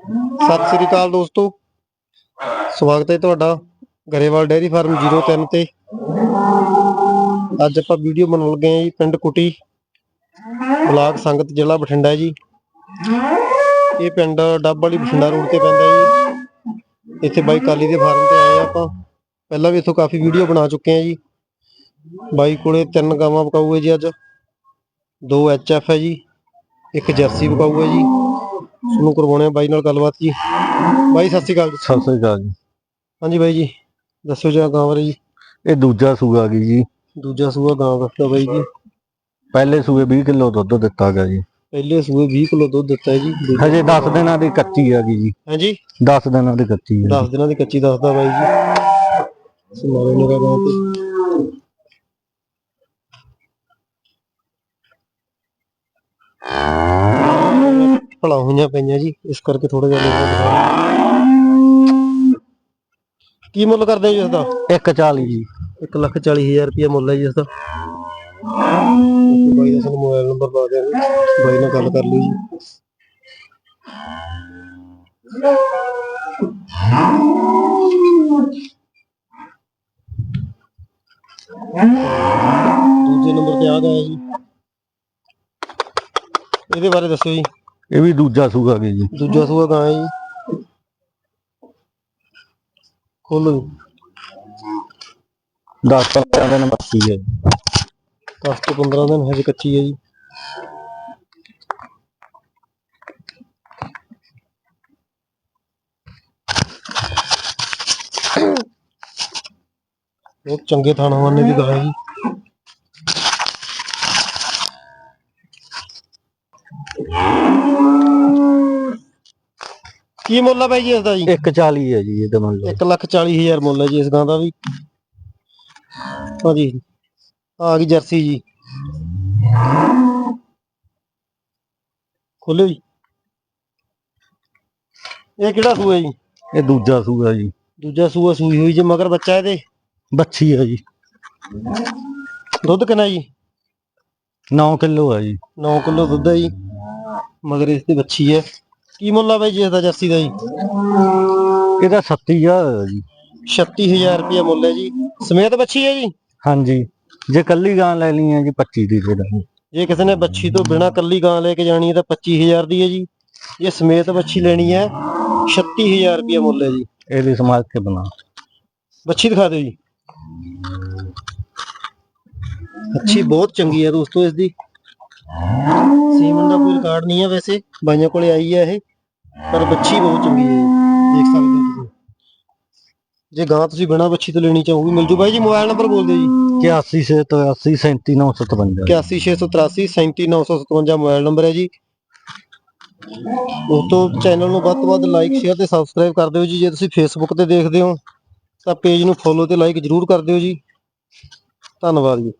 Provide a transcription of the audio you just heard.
ਸਤਿ ਸ੍ਰੀ ਅਕਾਲ ਦੋਸਤੋ। ਸਵਾਗਤ ਹੈ ਤੁਹਾਡਾ ਗਰੇਵਾਲ ਡੇਅਰੀ ਫਾਰਮ 03 ਤੇ। ਅੱਜ ਆਪਾਂ ਵੀਡੀਓ ਬਣਾਉਣ ਲੱਗੇ ਹਾਂ ਜੀ ਪਿੰਡ ਕੁਟੀ, ਬਲਾਕ ਸੰਗਤ ਜ਼ਿਲ੍ਹਾ ਬਠਿੰਡਾ ਜੀ। ਇਹ ਪਿੰਡ ਡੱਬ ਵਾਲੀ ਬਠਿੰਡਾ ਰੋਡ ਤੇ ਪੈਂਦਾ ਜੀ। ਇੱਥੇ ਬਾਈ ਕਾਲੀ ਦੇ ਫਾਰਮ ਤੇ ਆਏ ਆਪਾਂ। ਪਹਿਲਾਂ ਵੀ ਇੱਥੋਂ ਕਾਫੀ ਵੀਡੀਓ ਬਣਾ ਚੁੱਕੇ ਹਾਂ ਜੀ। ਬਾਈ ਕੋਲੇ ਤਿੰਨ ਗਾਵਾਂ ਵਿਕਾਊ ਹੈ ਜੀ ਅੱਜ। ਦੋ ਐਫ ਹੈ ਜੀ, ਇੱਕ ਜਰਸੀ ਵਿਕਾਊ ਹੈ ਜੀ। ਤੁਹਾਨੂੰ ਕਰਵਾਉਣੇ ਆ ਬਾਈ ਨਾਲ ਗੱਲਬਾਤ ਜੀ। ਬਾਈ ਸਤਿ ਸ਼੍ਰੀ ਅਕਾਲ ਜੀ। ਸਤਿ ਸ੍ਰੀ ਅਕਾਲ ਜੀ। ਹਾਂਜੀ ਬਾਈ ਜੀ ਦੱਸੋ ਜੀ ਗਾਂ ਬਾਰੇ ਜੀ। ਇਹ ਦੂਜਾ ਸੂਆ ਗਈ ਜੀ? ਦੂਜਾ ਸੂਆ ਗਾਂ ਦਾ ਬਾਈ ਜੀ। ਪਹਿਲੇ ਸੂਏ 20 ਕਿਲੋ ਦੁੱਧ ਦਿੱਤਾ ਗਿਆ ਜੀ। ਪਹਿਲੇ ਸੂਏ 20 ਕਿਲੋ ਦੁੱਧ ਦਿੱਤਾ ਹੈ ਜੀ। ਹਜੇ 10 ਦਿਨਾਂ ਦੀ ਕੱਚੀ ਹੈਗੀ ਜੀ। ਹਾਂਜੀ। 10 ਦਿਨਾਂ ਦੀ ਕੱਚੀ ਹੈ 10 ਦਿਨਾਂ ਦੀ ਕੱਚੀ ਦੱਸਦਾ ਬਾਈ ਜੀ। ਸੁਣਾਓ ਨਿਗਾ ਗਾਂ ਤੇ। ਭਲਾ ਹੋਈਆਂ ਪਈਆਂ ਜੀ ਇਸ ਕਰਕੇ ਥੋੜਾ ਜਿਹਾ ਲੇਟ ਕੀ ਮੁੱਲ ਕਰਦੇ ਜੀ ਇਸਦਾ 140 ਜੀ। 1 ਲੱਖ 40 ਹਜ਼ਾਰ ਰੁਪਏ ਮੁੱਲ ਹੈ ਜੀ ਇਸਦਾ ਬਾਈ ਦਾ ਸਾਨੂੰ ਮੋਬਾਈਲ ਨੰਬਰ ਪਾ ਦਿਆਂਗੇ ਬਾਈ ਨਾਲ ਗੱਲ ਕਰ ਲਿਓ ਜੀ। ਦੂਜੇ ਨੰਬਰ ਤੇ ਆ ਗਿਆ ਜੀ। ਇਹਦੇ ਬਾਰੇ ਦੱਸੋ ਜੀ। ਇਹ ਵੀ ਦੂਜਾ ਸੂਆ ਗਈ ਜੀ। ਦੂਜਾ ਸੂਆ ਗਾਂ ਹੈ ਜੀ। ਖੋਲੋ ਜੀ 10 15 ਦਿਨ ਬਾਕੀ ਹੈ। ਜੀ 10 ਤੋਂ 15 ਦਿਨ ਹਜੇ ਕੱਚੀ ਹੈ ਜੀ। ਬਹੁਤ ਚੰਗੇ ਥਾਣਾ ਵਾਲੇ ਦੀ ਗਾਂ ਹੈ ਜੀ। ਕੀ ਮੁੱਲ ਆ ਬਾਈ ਜੀ ਇਸ ਦਾ ਜੀ 140 ਹੈ ਜੀ ਇਹਦਾ ਮੰਨ ਲਓ। 1 ਲੱਖ 40 ਹਜ਼ਾਰ ਮੁੱਲ ਹੈ ਜੀ ਇਸ ਗਾਂ ਦਾ ਵੀ। ਹਾਂਜੀ। ਆ ਗਈ ਜਰਸੀ ਜੀ। ਖੋਲਿਓ ਜੀ। ਇਹ ਕਿਹੜਾ ਸੂਆ ਜੀ? ਇਹ ਦੂਜਾ ਸੂਆ ਜੀ। ਦੂਜਾ ਸੂਆ ਸੂਈ ਹੋਈ ਜੀ ਮਗਰ ਬੱਚਾ ਇਹਦੇ? ਬੱਚੀ ਹੈ ਜੀ। ਦੁੱਧ ਕਿੰਨਾ ਜੀ? 9 ਕਿਲੋ ਹੈ ਜੀ। 9 ਕਿਲੋ ਦੁੱਧ ਹੈ ਜੀ। ਮਗਰ ਇਸ ਤੇ ਬੱਚੀ ਹੈ ਕੀ ਮੁੱਲ ਆ ਬਾਈ ਜੀ ਇਹਦਾ ਜਰਸੀ ਦਾ ਜੀ? ਇਹਦਾ 37000 ਹੈ ਜੀ। 36000 ਰੁਪਏ ਮੁੱਲ ਹੈ ਜੀ। ਸਮੇਤ ਬੱਚੀ ਹੈ ਜੀ? ਹਾਂਜੀ। ਜੇ ਕੱਲੀ ਗਾਂ ਲੈ ਲਈ ਹੈ ਜੀ 25 ਦੀ ਦੇ ਦਾਂਗੇ ਜੇ ਕਿਸੇ ਨੇ ਬੱਚੀ ਤੋਂ ਬਿਨਾ ਕੱਲੀ ਗਾਂ ਲੈ ਕੇ ਜਾਣੀ ਹੈ ਤਾਂ 25000 ਦੀ ਹੈ ਜੀ। ਜੇ ਸਮੇਤ ਬੱਚੀ ਲੈਣੀ ਹੈ 36000 ਰੁਪਏ ਮੁੱਲ ਹੈ ਜੀ। ਇਹਦੀ ਸਮਾਜ ਕੇ ਬਣਾ। ਬੱਚੀ ਦਿਖਾ ਦਿਓ ਜੀ। ਅੱਛੀ ਬਹੁਤ ਚੰਗੀ ਹੈ ਦੋਸਤੋ ਇਸ ਦੀ ਸੀਮਨ ਦਾ ਕੋਈ ਰਿਕਾਰਡ ਨਹੀਂ ਹੈ ਵੈਸੇ ਬਾਈਆਂ ਕੋਲੇ ਆਈ ਹੈ ਇਹ ਪਰ ਬੱਚੀ ਬਹੁਤ ਚੰਗੀ ਹੈ। ਦੇਖ ਸਕਦੇ ਹੋ ਤੁਸੀਂ। ਜੇ ਗਾਂ ਤੁਸੀਂ ਬਿਨਾ ਬੱਚੀ ਤੋਂ ਲੈਣੀ ਚਾਹੋਗੇ ਮਿਲ ਜੂ। ਬਾਈ ਜੀ ਮੋਬਾਈਲ ਨੰਬਰ ਬੋਲ ਦਿਓ ਜੀ। 81 ਸੇ 83 37957 81683 37957 ਮੋਬਾਈਲ ਨੰਬਰ ਹੈ ਜੀ। ਦੋਸਤੋ ਚੈਨਲ ਨੂੰ ਵੱਧ ਤੋਂ ਵੱਧ ਲਾਈਕ ਸ਼ੇਅਰ ਤੇ ਸਬਸਕ੍ਰਾਈਬ ਕਰ ਦਿਓ ਜੀ। ਜੇ ਤੁਸੀਂ ਫੇਸਬੁੱਕ ਤੇ ਦੇਖਦੇ ਹੋ ਤਾਂ ਪੇਜ ਨੂੰ ਫੋਲੋ ਤੇ ਲਾਈਕ ਜਰੂਰ ਕਰ ਦਿਓ ਜੀ। ਧੰਨਵਾਦ ਜੀ।